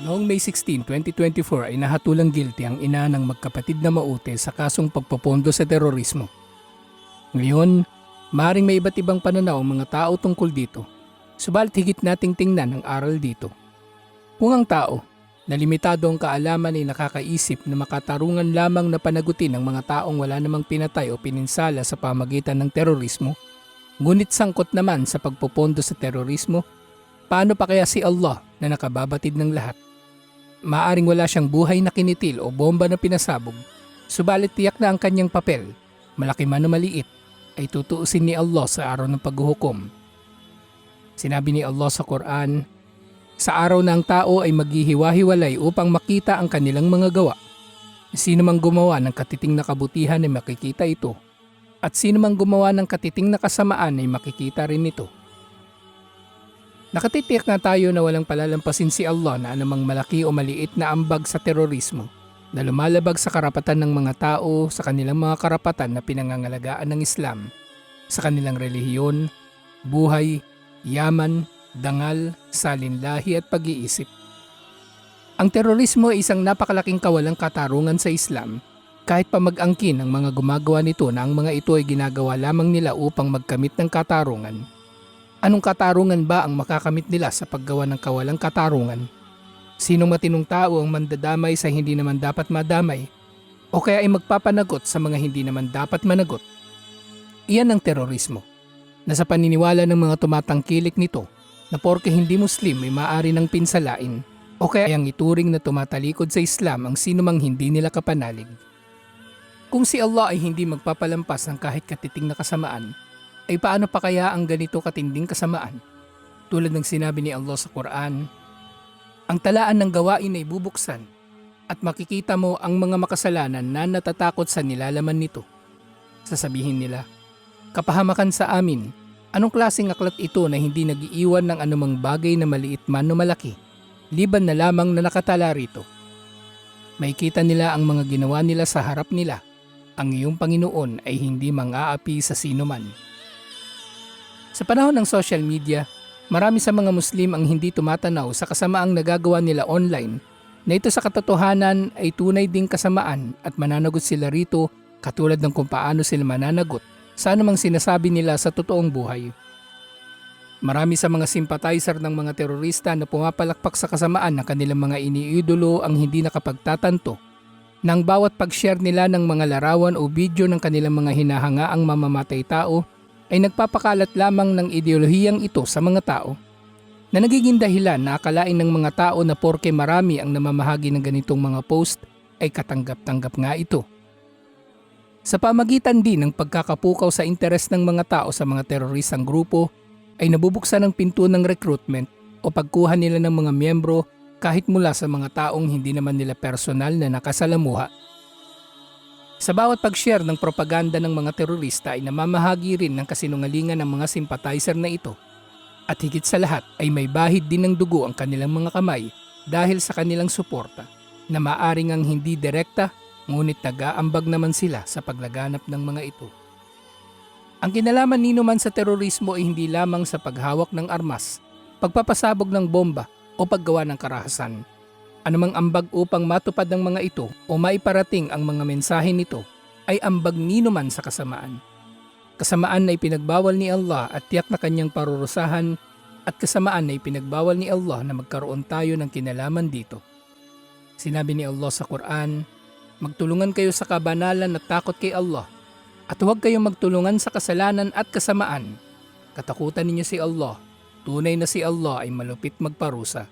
Noong May 16, 2024 ay nahatulang guilty ang ina ng magkapatid na maute sa kasong pagpopondo sa terorismo. Ngayon, maring may iba't ibang pananaw ang mga tao tungkol dito. Subalit higit nating tingnan ang aral dito. Kung ang tao, na limitado ang kaalaman ay nakakaisip na makatarungan lamang na panagutin ng mga taong wala namang pinatay o pininsala sa pamagitan ng terorismo, ngunit sangkot naman sa pagpopondo sa terorismo, paano pa kaya si Allah na nakababatid ng lahat? Maaring wala siyang buhay na kinitil o bomba na pinasabog, subalit tiyak na ang kanyang papel, malaki man o maliit, ay tutuusin ni Allah sa araw ng paghuhukom. Sinabi ni Allah sa Quran, Sa araw na ang tao ay maghihiwa-hiwalay upang makita ang kanilang mga gawa. Sino mang gumawa ng katiting na kabutihan ay makikita ito, at sino mang gumawa ng katiting na kasamaan ay makikita rin ito. Nakatitiyak na tayo na walang palalampasin si Allah na anumang malaki o maliit na ambag sa terorismo na lumalabag sa karapatan ng mga tao sa kanilang mga karapatan na pinangangalagaan ng Islam, sa kanilang relihiyon, buhay, yaman, dangal, salinlahi at pag-iisip. Ang terorismo ay isang napakalaking kawalang katarungan sa Islam kahit pa mag-angkin ang mga gumagawa nito na ang mga ito ay ginagawa lamang nila upang magkamit ng katarungan. Anong katarungan ba ang makakamit nila sa paggawa ng kawalang katarungan? Sinong matinong tao ang mandadamay sa hindi naman dapat madamay? O kaya ay magpapanagot sa mga hindi naman dapat managot? Iyan ang terorismo. Na sa paniniwala ng mga tumatangkilik nito na porke hindi Muslim ay maaari ng pinsalain o kaya ang ituring na tumatalikod sa Islam ang sinumang hindi nila kapanalig. Kung si Allah ay hindi magpapalampas ng kahit katiting na kasamaan, ay paano pa kaya ang ganito katinding kasamaan? Tulad ng sinabi ni Allah sa Quran, ang talaan ng gawain ay bubuksan at makikita mo ang mga makasalanan na natatakot sa nilalaman nito. Sasabihin nila, kapahamakan sa amin, anong klaseng aklat ito na hindi nagiiwan ng anumang bagay na maliit man o malaki, liban na lamang na nakatala rito. Makikita nila ang mga ginawa nila sa harap nila. Ang iyong Panginoon ay hindi mang-aapi sa sino man. Sa panahon ng social media, marami sa mga Muslim ang hindi tumatanaw sa kasamaang nagagawa nila online na ito sa katotohanan ay tunay ding kasamaan at mananagot sila rito katulad ng kung paano sila mananagot sa anumang sinasabi nila sa totoong buhay. Marami sa mga sympathizer ng mga terorista na pumapalakpak sa kasamaan ng kanilang mga iniidolo ang hindi nakapagtatanto nang bawat pag-share nila ng mga larawan o video ng kanilang mga hinahangaang mamamatay tao ay nagpapakalat lamang ng ideolohiyang ito sa mga tao na nagiging dahilan na akalain ng mga tao na porke marami ang namamahagi ng ganitong mga post ay katanggap-tanggap nga ito. Sa pamagitan din ng pagkakapukaw sa interes ng mga tao sa mga teroristang grupo ay nabubuksan ang pinto ng recruitment o pagkuha nila ng mga miyembro kahit mula sa mga taong hindi naman nila personal na nakasalamuha. Sa bawat pag-share ng propaganda ng mga terorista ay namamahagi rin ng kasinungalingan ng mga sympathizer na ito. At higit sa lahat ay may bahid din ng dugo ang kanilang mga kamay dahil sa kanilang suporta na maaring ang hindi direkta ngunit nag-aambag naman sila sa paglaganap ng mga ito. Ang kinalaman nino man sa terorismo ay hindi lamang sa paghawak ng armas, pagpapasabog ng bomba o paggawa ng karahasan. Anumang ambag upang matupad ng mga ito o maiparating ang mga mensahe nito ay ambag nino man sa kasamaan. Kasamaan na ipinagbawal ni Allah at tiyak na kanyang parurusahan at kasamaan na ipinagbawal ni Allah na magkaroon tayo ng kinalaman dito. Sinabi ni Allah sa Quran, Magtulungan kayo sa kabanalan at takot kay Allah at huwag kayong magtulungan sa kasalanan at kasamaan. Katakutan ninyo si Allah. Tunay na si Allah ay malupit magparusa.